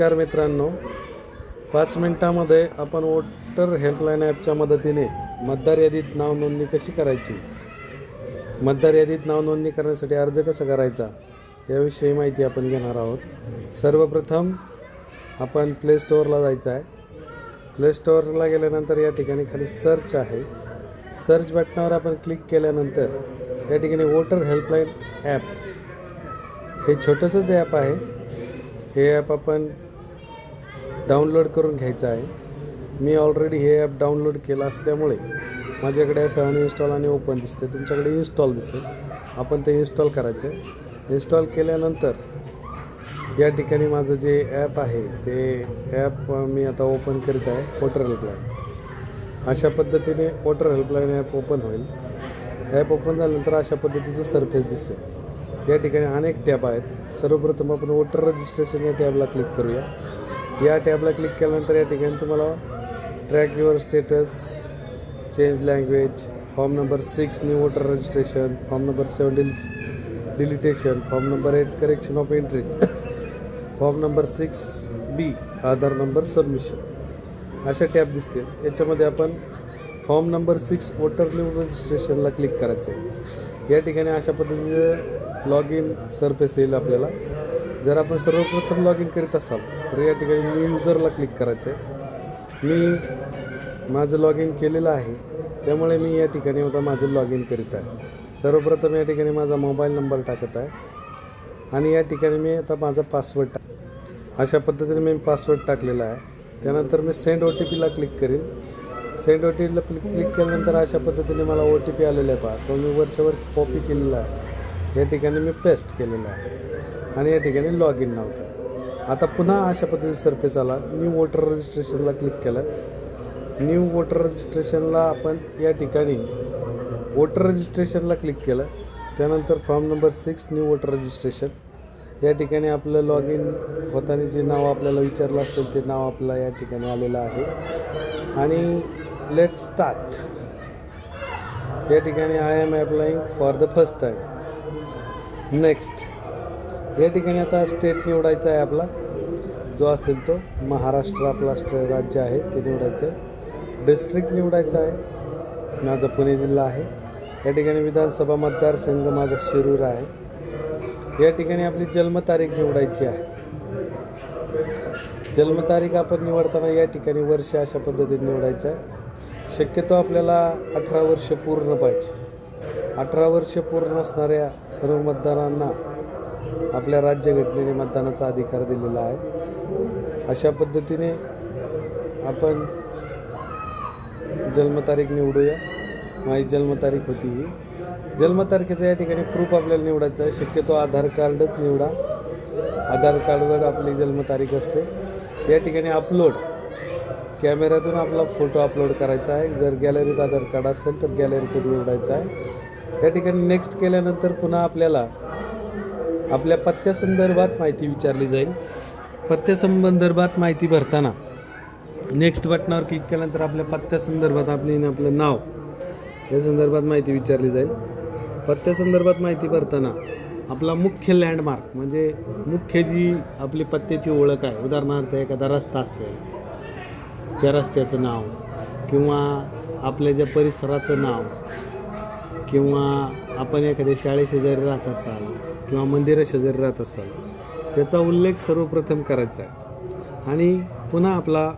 नमस्कार मित्रांनो. पाच मिनटामध्ये आपण वोटर हेल्पलाईन ॲपच्या मदतीने मतदार यादीत नाव नोंदणी कशी करायची? मतदार यादीत नाव नोंदणी करण्यासाठी अर्ज कसा करायचा? याविषयी माहिती आपण घेणार आहोत. सर्वप्रथम आपण प्ले स्टोअरला जायचं आहे. प्ले स्टोअरला गेल्यानंतर या ठिकाणी खाली सर्च आहे. सर्च बटनावर आपण क्लिक केल्यानंतर या ठिकाणी वोटर हेल्पलाईन ॲप हे छोटंसंच ॲप आहे. हे ॲप आपण डाउनलोड करून घ्यायचं आहे. मी ऑलरेडी हे ॲप डाउनलोड केलं असल्यामुळे माझ्याकडे असं अनइन्स्टॉल आणि ओपन दिसते तुमच्याकडे इन्स्टॉल दिसेल. आपण ते इन्स्टॉल करायचं आहे इन्स्टॉल केल्यानंतर या ठिकाणी माझं जे ॲप आहे ते ॲप मी आता ओपन करीत आहे वॉटर हेल्पलाईन अशा पद्धतीने वॉटर हेल्पलाईन ॲप ओपन होईल. ॲप ओपन झाल्यानंतर अशा पद्धतीचं सरफेस दिसेल. या ठिकाणी अनेक टॅब आहेत. सर्वप्रथम आपण वोटर रजिस्ट्रेशन या टॅबला क्लिक करूया. या टॅबला क्लिक केल्यानंतर या ठिकाणी तुम्हाला track your status change language form number six new voter registration form number seven del deletion form number eight correction of entries form number six B Aadhaar number submission अशा tab दिसतील. याच्यामध्ये आपण form number six voter new रजिस्ट्रेशनला click करायचं आहे या ठिकाणी अशा पद्धतीचं लॉग इन सरफेस येईल आपल्याला. जर आपण सर्वप्रथम लॉग इन करीत असाल तर या ठिकाणी न्यू युजरला क्लिक करायचं आहे मी माझं लॉग इन केलेलं आहे त्यामुळे मी या ठिकाणी आता माझं लॉग इन करीत आहे. सर्वप्रथम या ठिकाणी माझा मोबाईल नंबर टाकत आहे. आणि या ठिकाणी मी आता माझा पासवर्ड टाक अशा पद्धतीने मी पासवर्ड टाकलेला आहे. त्यानंतर मी सेंड ओ टी पीला क्लिक करीन. सेंड ओ टी पीला क्लिक क्लिक केल्यानंतर अशा पद्धतीने मला ओ टी पी आलेला आहे पहा. तो मी वरच्यावर कॉपी केलेला आहे. या ठिकाणी मी पेस्ट केलेला आहे. आणि या ठिकाणी लॉग इन नाव केलं आता पुन्हा अशा पद्धतीचा सरफेस आला. न्यू वोटर रजिस्ट्रेशनला क्लिक केलं. न्यू वोटर रजिस्ट्रेशनला आपण या ठिकाणी वोटर रजिस्ट्रेशनला क्लिक केलं. त्यानंतर form number six new voter registration या ठिकाणी आपलं लॉग इन होताना जे नाव आपल्याला विचारलं असेल ते नाव आपलं या ठिकाणी आलेलं आहे. आणि लेट स्टार्ट या ठिकाणी I am applying for the first time next या ठिकाणी आता स्टेट निवडायचा आहे आपला. जो असेल तो महाराष्ट्र आपला स्टे राज्य आहे ते निवडायचं आहे. डिस्ट्रिक्ट निवडायचं आहे. माझा पुणे जिल्हा आहे. या ठिकाणी विधानसभा मतदारसंघ माझा शिरूर आहे. या ठिकाणी आपली जन्मतारीख निवडायची आहे. जन्मतारीख आपण निवडताना या ठिकाणी वर्ष अशा पद्धतीने निवडायचं आहे. शक्यतो आपल्याला अठरा वर्ष पूर्ण पाहिजे. अठरा वर्ष पूर्ण असणाऱ्या सर्व मतदारांना आपल्या राज्यघटनेने मतदानाचा अधिकार दिलेला आहे. अशा पद्धतीने आपण जन्मतारीख निवडूया. माझी जन्मतारीख होती ही. जन्मतारखेचं या ठिकाणी प्रूफ आपल्याला निवडायचं आहे. शक्यतो आधार कार्डच निवडा. आधार कार्डवर आपली जन्मतारीख असते. या ठिकाणी अपलोड कॅमेऱ्यातून आपला फोटो अपलोड करायचा आहे. जर गॅलरीत आधार कार्ड असेल तर गॅलरीतून निवडायचा आहे. या ठिकाणी नेक्स्ट केल्यानंतर पुन्हा आपल्याला आपल्या पत्त्यासंदर्भात माहिती विचारली जाईल. पत्त्यासंदर्भात माहिती भरताना नेक्स्ट बटनावर क्लिक केल्यानंतर आपल्या पत्त्यासंदर्भात आपली आपलं नाव या संदर्भात माहिती विचारली जाईल. पत्त्यासंदर्भात माहिती भरताना आपला मुख्य लँडमार्क म्हणजे मुख्य जी आपली पत्त्याची ओळख आहे उदाहरणार्थ एखादा रस्ता असेल त्या रस्त्याचं नाव किंवा आपल्या ज्या परिसराचं नाव किंवा आपण एखाद्या शाळेशेजारी राहत असाल किंवा मंदिराशेजारी राहत असाल त्याचा उल्लेख सर्वप्रथम करायचा आहे. आणि पुन्हा आपला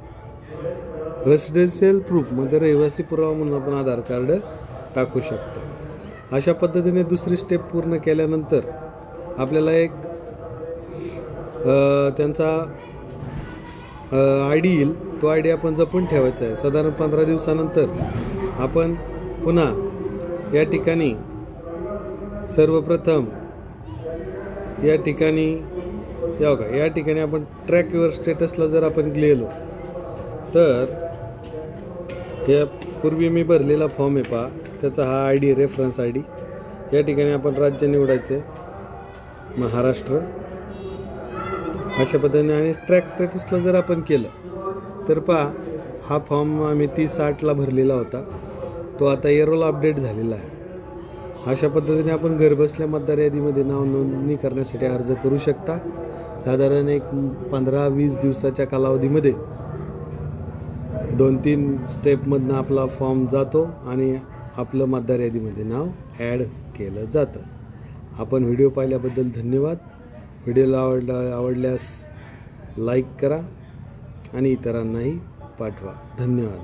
रेसिडेन्शियल प्रूफ म्हणजे रहिवासी पुरावा म्हणून आपण आधार कार्ड टाकू शकतो. अशा पद्धतीने दुसरी स्टेप पूर्ण केल्यानंतर आपल्याला एक त्यांचा आय डी येईल. तो आय डी आपण जपून ठेवायचा आहे. साधारण पंधरा दिवसानंतर आपण पुन्हा या ठिकाणी सर्वप्रथम या ठिकाणी या बघा या ठिकाणी आपण ट्रॅक युअर स्टेटसला जर आपण गेलो तर या पूर्वी मी भरलेला फॉर्म आहे पहा त्याचा हा I D reference I D या ठिकाणी आपण राज्य निवडायचं आहे महाराष्ट्र. अशा पद्धतीने आणि ट्रॅक स्टेटसला जर आपण केलं तर पहा हा फॉर्म आम्ही तीस आठला भरलेला होता. तो आता एरोला अपडेट झालेला आहे. अशा पद्धतीने आपण घरबसल्या मतदार यादीमध्ये नाव नोंदणी करण्यासाठी अर्ज करू शकता. साधारण एक पंधरा वीस दिवसाच्या कालावधीमध्ये दोन तीन स्टेपमधनं आपला फॉर्म जातो आणि आपलं मतदार यादीमध्ये नाव ॲड केलं जातं. आपण व्हिडिओ पाहिल्याबद्दल धन्यवाद. व्हिडिओला आवडला आवडल्यास लाईक करा आणि इतरांनाही पाठवा. धन्यवाद.